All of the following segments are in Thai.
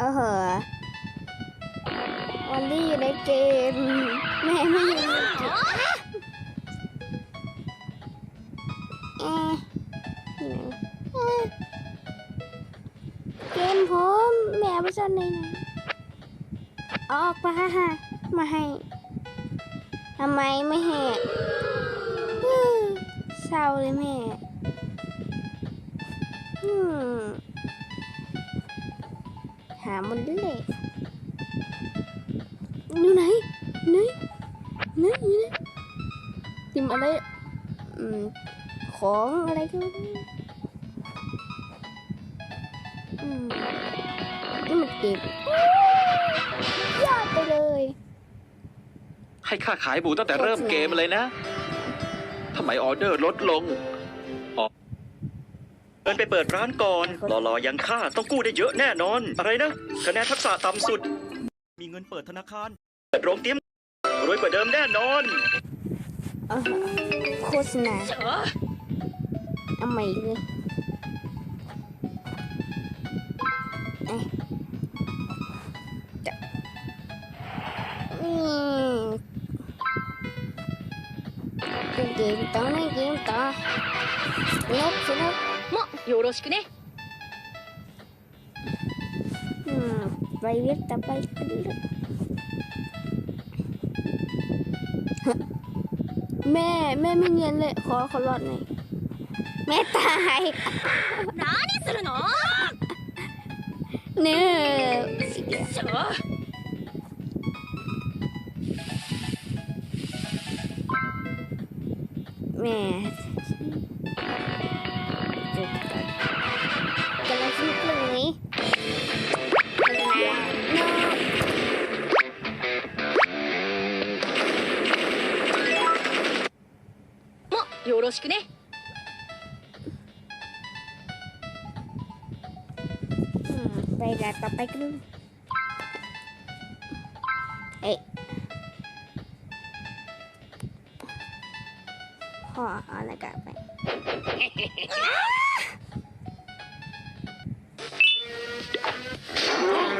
เออเหอะวันที่อยู่ในเกม แม่ไม่อยู่ในเกมเอ๊ะอยู่ไหนเอ๊ะเกมผมแม่ไปซ่อนในไหนออกมามาให้ทำไมไม่ให้อื้อเศร้าเลยแม่อื มหามันเลยอยู่ไหนไหนไหนอยู่ไหนติมอะไรอืมของอะไรก็ไม่รู้อืมนี่มันเก็บยอดไปเลยให้ค่าขายหมูตั้งแต่เริ่มเกมเลยนะทำไมออเดอร์ลดลง นไปเปิดร้านก่อนรอรอยังค่าต้องกู้ได้เยอะแน่นอน อะไรนะคะแนนทักษะต่ำสุด มีเงินเปิดธนาคารเปิดโรงเตรียมรวยกว่าเดิมแน่นอนอ่าฮะโฆษณาเอาใหม่เลยเอ๊ะจะนี่เล่นเกมต่อเล่นเกมต่อสนุกสนุก もよろしくね อืมไปเรียกต่อไปกันเลยฮะแม่แม่ไม่เงียนเลย ขอขอรอดหน่อยแม่ตาย 何するの เนื้อสิเดียว ちょ แม่ しくね。うんくはい。あな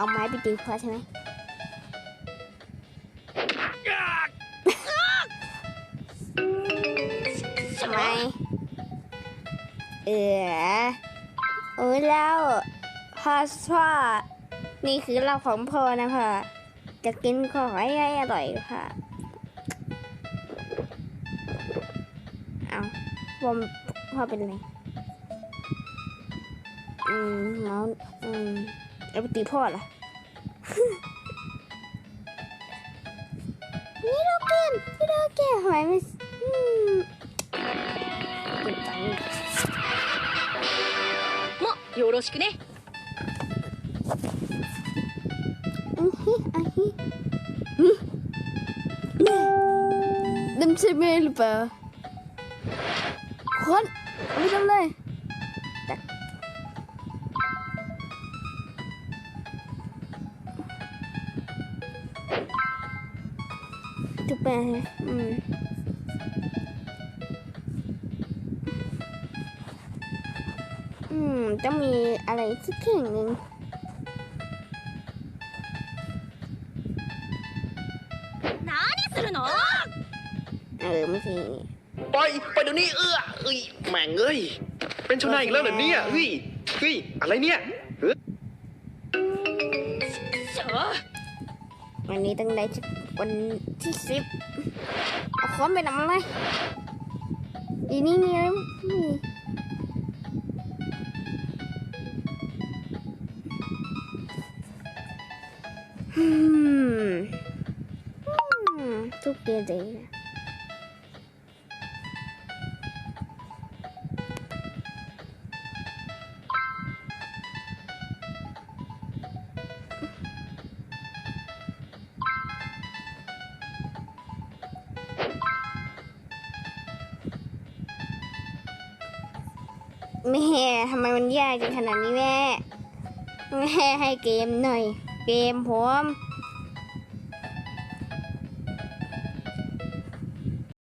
เอาไม้ไปตีพ่อใช่ไหมทำไมเออโอ้ยแล้วพ่อพ่อนี่คือเราของพ่อนะพ่อจะกินของให้อร่อยค่ะเอาพ่อพ่อเป็นไรอืมเมาอืม เอาไปตีพ่อเหรอ นี่เราเกมนี่เราเกมทำไมไม่อืมเก็บตังค์ もよろしくね อือฮิอ่ะฮิอืมดำใช่ไหมหรือเปล่าคนเอาไปทำเลย แปดอืมอืมจะมีอะไรสักแข่งหนึ่งเออไม่ใช่ปล่อยปล่อยเดี๋ยวนี้เออเอ้ยแหม่งเอ้ยเป็นชาวนาอีกแล้วเหรอเนี่ยเฮ้ยเฮ้ยอะไรเนี่ยเฮ้ย วันนี้ต้องได้วันที่สิบเอาค้อนไปนำอะไรอีนี่มีอะไรมั้ยนี่อืมอืมทุกเกมเลยนะ แม่ทำไมมันยากจังขนาดนี้แม่แม่ให้เกมหน่อย เกมผม